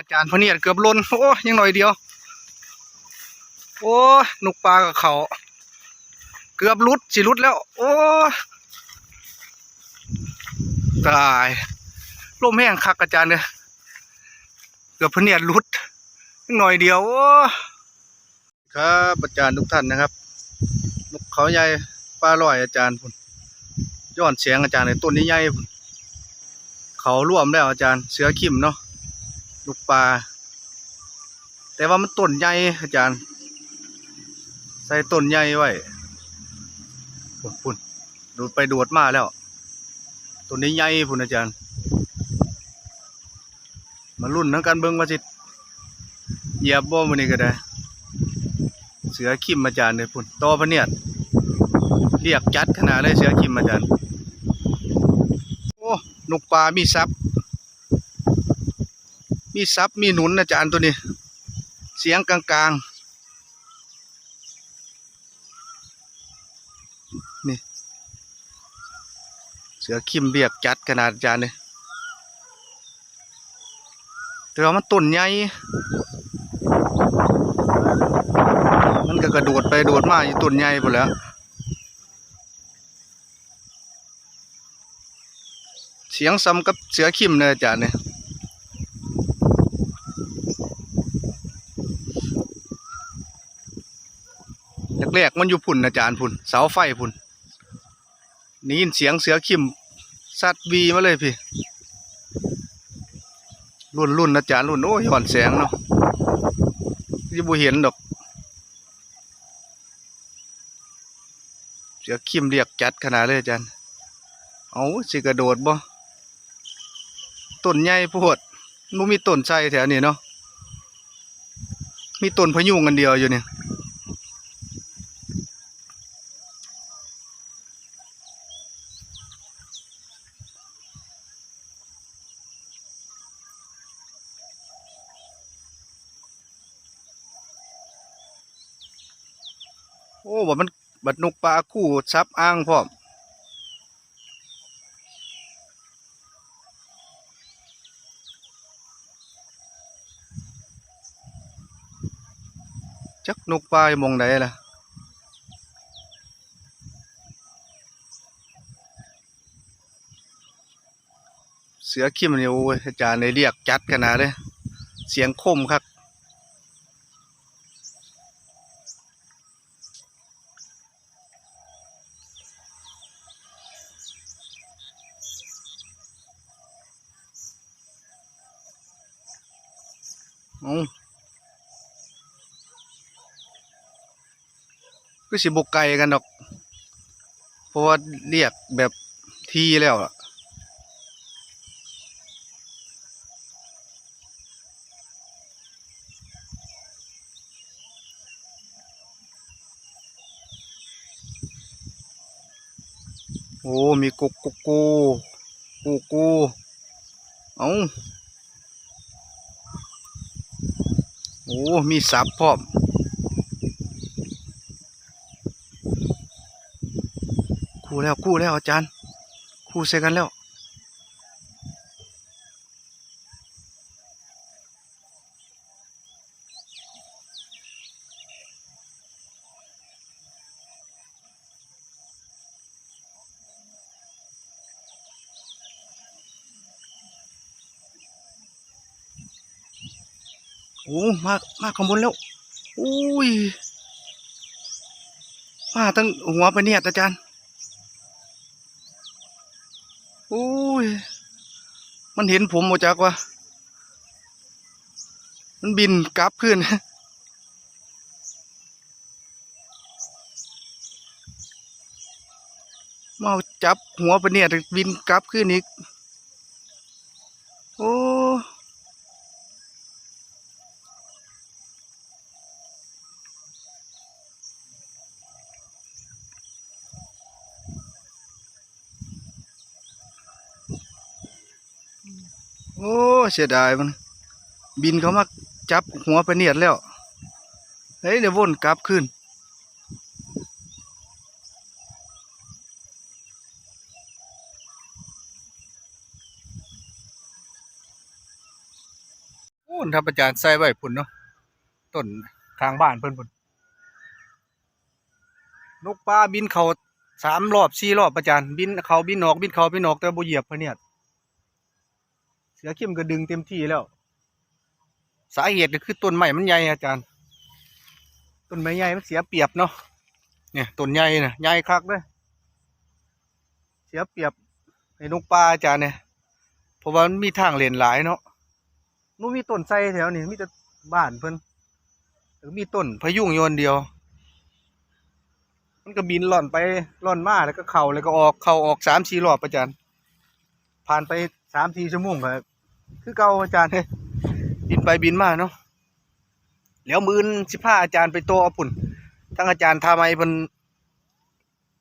อาจารย์พเนียดเกือบล้นโอ้ยังหน่อยเดียว โอ้นกปลากับเขาเกือบรุดสิรุดแล้ว โอ้ตายลมแห้งคักอาจารย์เนี่ยเกือบพเนียดรุดยังหน่อยเดียวโอ้ครับอาจารย์ทุกท่านนะครับนกเขาใหญ่ปลาลอยอาจารย์พุ่นย้อนเสียงอาจารย์ในต้นนี้ใหญ่เขาร่วมแล้วอาจารย์เสือขิมเนาะ ลูกปลา แต่ว่ามันต้นใหญ่อาจารย์ ใส่ต้นใหญ่ไว้ปุ่นปุ่นดูดไปดูดมาแล้วต้นนี้ใหญ่พุ่นอาจารย์ มารุ่นทั้งกันเบิ่งว่าสิเหยียบบ่มื้อนี้ก็ได้ เสือขิมอาจารย์เลยพุ่นต่อพะเนียดเรียกจัดขนาดเลยเสือขิมอาจารย์ โอ้นกปลามีซับ มีซับมีหนุนอาจารย์ตัวนี้ เสียงกลางๆ นี่ เสือคิมเรียกจัดขนาดอาจารย์เลยแต่ว่ามันต้นใหญ่มันก็กระโดดไปโดดมาอยู่ต้นใหญ่หมดแล้วเสียงซ้ำกับเสือคิมเลยอาจารย์เนี่ย รกมันอยู่พุ่นอาจารย์พุ่นเสาไฟพุ่นนี่ยินเสียงเสือขิมสัตว์วีมาเลยพี่ รุ่นรุ่นอาจารย์รุ่นโอ้ยหอนแสงเนาะที่บูเห็นดอก เสือขิมเรียกจัดขนาดเลยอาจารย์เอาสิกระโดดบ่ต้นใหญ่โพดมันมีต้นไทรแถวนี้เนาะมีต้นพะยุงกันเดียวอยู่เนี่ย โอ้ บัดนบัดนกปลาคู่ซับอ้างพร้อมจักนกปลาอยู่มองไหนล่ะเสือขิมนี่โอ้ยอาจารย์เลยเรียกจัดขนาดเลยเสียงคมครับ เอาก็สิบกไกลกันดอก เพราะว่าเรียกแบบทีแล้วอะโอ้ มีกุกกุกกูกูกู เอา โอ้ มีสับพร้อมคู่แล้วคู่แล้วอาจารย์คู่เสกันแล้ว โอ้มามาข้างบนแล้วอุ้ยมาตั้งหัวไปเนี่ยอาจารย์อุ้ยมันเห็นผมหมจักวะมันบินกลับขึ้นมาจับหัวไปเนี่ยบินกลับขึ้นอีก โอ้ โอ้ เสียดายมัน บินเขามาจับหัวไปเนียดแล้ว เฮ้ยเดี๋ยววนกลับขึ้น โอ้นทับอาจารย์ใส่ไว้พุ่นเนาะ ต้นทางบ้านเพิ่นพุ่น นกปลาบินเขาสามรอบสี่รอบอาจารย์ บินเขาบินออกบินเขาบินออกแต่บ่เหยียบพะเนี่ย เสือเข้มก็ดึงเต็มที่แล้ว สาเหตุก็คือต้นไม้มันใหญ่อาจารย์ ต้นไม้ใหญ่มันเสียเปรียบเนาะ เนี่ยต้นใหญ่น่ะใหญ่คักเด้อเสียเปรียบไอ้นกปลาอาจารย์เนี่ย เพราะว่ามันมีทางเลนหลายเนาะมันมีต้นไทรแถวนี้มีแต่บ้านเพิ่นแล้วมีต้นพะยุงโยนเดียว มันก็บินหล่อนไปหล่อนมาแล้วก็เข่าแล้วก็ออกเข่าออกสามสี่รอบอาจารย์ ผ่านไป สามสี่ชั่วโมงครับคือเก่าอาจารย์เฮ้ยบินไปบินมาเนาะแล้วมือนสิพาอาจารย์ไปตัวปุ่น ทั้งอาจารย์ทาไมเพิ่น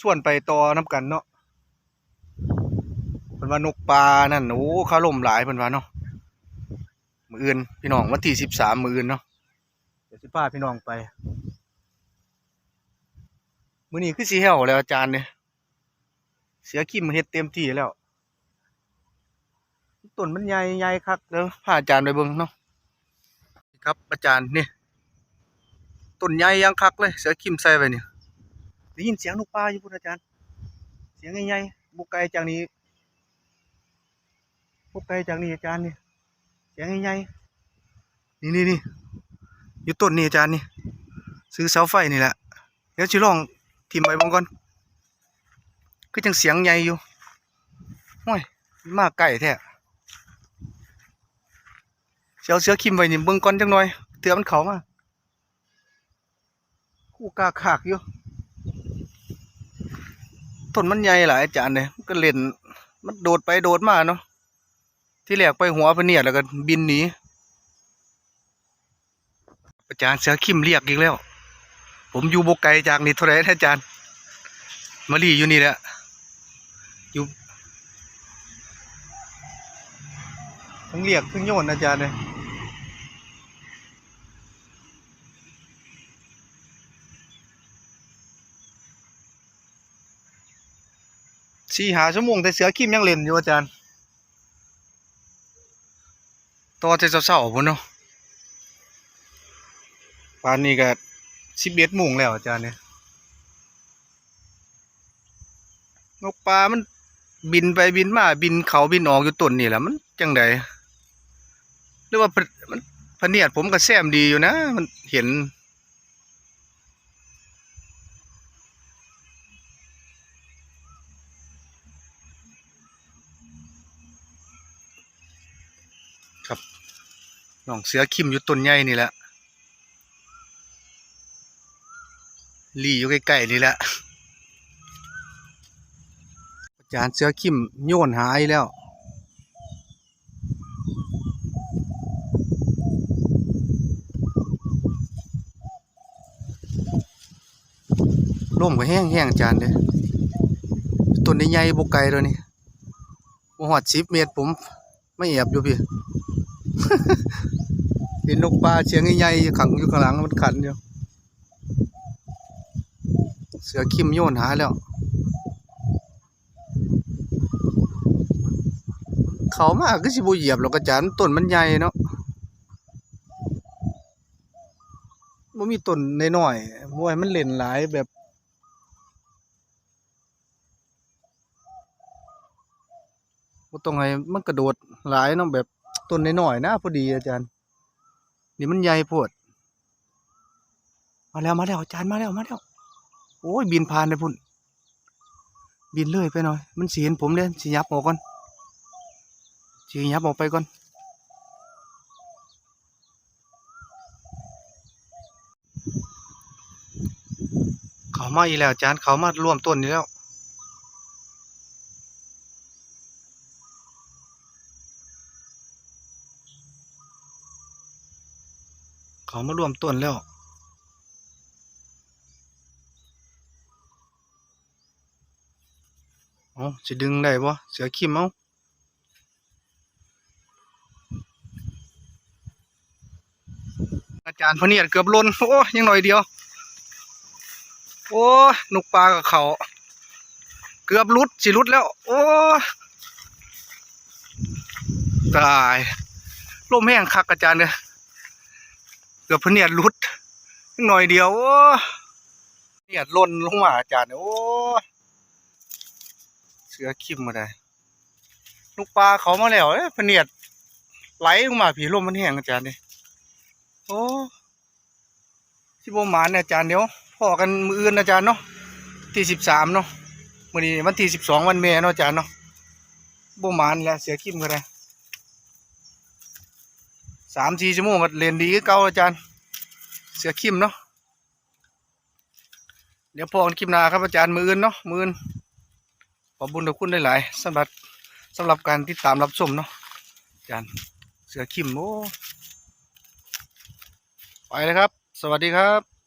ส่วนไปต่อน้ำกันเนาะเพิ่นว่านกปลานั่นโอ้เขาล่มหลายเพิ่นว่าเนาะมืออื่นพี่น้องวันที่สิบสามมืออื่นเนาะเดี๋ยวสิพาพี่น้องไปมื้อนี้คือสิเหี่ยวแล้วอาจารย์เนี่ยเสือขิมเฮ็ดเต็มที่แล้ว ต้นมันใหญ่ใหญ่คักเด้อพาอาจารย์ไปเบิ่งเนาะนี่ครับอาจารย์นี่ต้นใหญ่ยังคักเลย เสือขิมใส่ไว้นี่ได้ยินเสียงนกปลาอยู่พุ่นอาจารย์ เสียงใหญ่ๆบ่ไกลจากนี้บ่ไกลจากนี้อาจารย์นี่เสียงใหญ่ๆนี่ๆๆอยู่ต้นนี่อาจารย์นี่ซื้อเสาไฟนี่แหละเดี๋ยวสิลองทิมไปบงก่อนคือจังเสียงใหญ่อยู่โอ้ยมาไก่แท้ เสียวเสือคิมไว้นี่เบิ่งก่อนจังหน่อยเตือมันเขามาคู่กาขากอยู่ต้นมันใหญ่หลายอาจารย์เลยมันก็เล่น มันโดดไปโดดมาเนาะที่แรกไปหัวพะเนียแล้วก็บินหนีอาจารย์เสือคิมเรียกอีกแล้ว ผมอยู่บกไกลจากนี่เท่าไรนะอาจารย์มาลีอยู่นี่แหละอยู่ทั้งเรียกทั้งโยนอาจารย์เลย สี่หาชั่วโมงแต่เสือคิมยังเล่นอยู่อาจารย์ต่อแต่เช้าๆพุ่นเนาะป่านนี้ก็สิบเอ็ดโมงแล้วอาจารย์เนี่ยนกปลามันบินไปบินมาบินเขาบินออกอยู่ต้นนี่แหละมันจังไดหรือว่ามันพเนียดผมก็แซมดีอยู่นะ มันเห็น ครับน้องเสือคิมอยู่ต้นใหญ่นี่แหละลีอยู่ใกล้ๆนี่แหละอาจารย์เสือขิมโยนหายแล้วร่มก็แห้งแห้งๆอาจารย์เด้ต้นใหญ่ๆบกไกลตัวนี้บ่หอดสิบเมตรผมไม่แอบอยู่พี่ เห็นนกปลาเชียงใหญ่ๆอยู่ขังอยู่ข้างหลังมันขันอยู่เสือคิมโยนหาแล้ว เขามากก็สิบูเหยียบหรอกอาจารย์ต้นมันใหญ่เนาะบ่มีต้นน้อยๆบ่ให้มันเล่นหลายแบบต้องให้มันกระโดดหลายเนาะแบบ ต้นน้อยๆนะพอดีอาจารย์ นี่มันใหญ่โพดมาแล้วมาแล้วอาจารย์มาแล้วมาแล้วโอ้ยบินผ่านเลยพุ่น บินเลยไปหน่อย มันสีเห็นผมเลยสียับออกก่อนสียับออกไปก่อนเขามาอีกแล้วอาจารย์เขามาร่วมต้นนี้แล้ว เขามาร่วมต้นแล้ว เอาสิดึงได้บ่เสือขิมเอาอาจารย์พเนียดเกือบล่นโอ้ยยังหน่อยเดียว โอ้ยนกปลากับเขาเกือบลุดสิลุดแล้ว โอ้ยตายลมแห้งคักอาจารย์เนี่ย เกือบพเนียดหลุดหน่อยเดียวโอ้เนียดล่นลงมาอาจารย์โอ้เสือขิมมาได้ลูกปลาเขามาแล้วเอ้ยพเนียดไหลลงมาผีลมมันแห้งอาจารย์นี่โอ้ที่บ่หมานเนี่ยอาจารย์เดี๋ยวพ่อกันมืออื่นอาจารย์เนาะที่สิบสามเนาะมื้อนี้วันที่สิบสองวันแม่เนาะอาจารย์เนาะบ่หมานแล้วเสือขิมก็ได้ สามสี่ชั่วโมงก็เรียนดีก็เก่าอาจารย์ เสือคิมเนาะเดี๋ยวพอกันคลิปหน้าครับอาจารย์มืออื่นเนาะมืออื่นขอบุญขอบคุณหลายๆสำหรับสำหรับการติดตามรับชมเนาะอาจารย์เสือคิมโอ้ไปเลยครับ สวัสดีครับ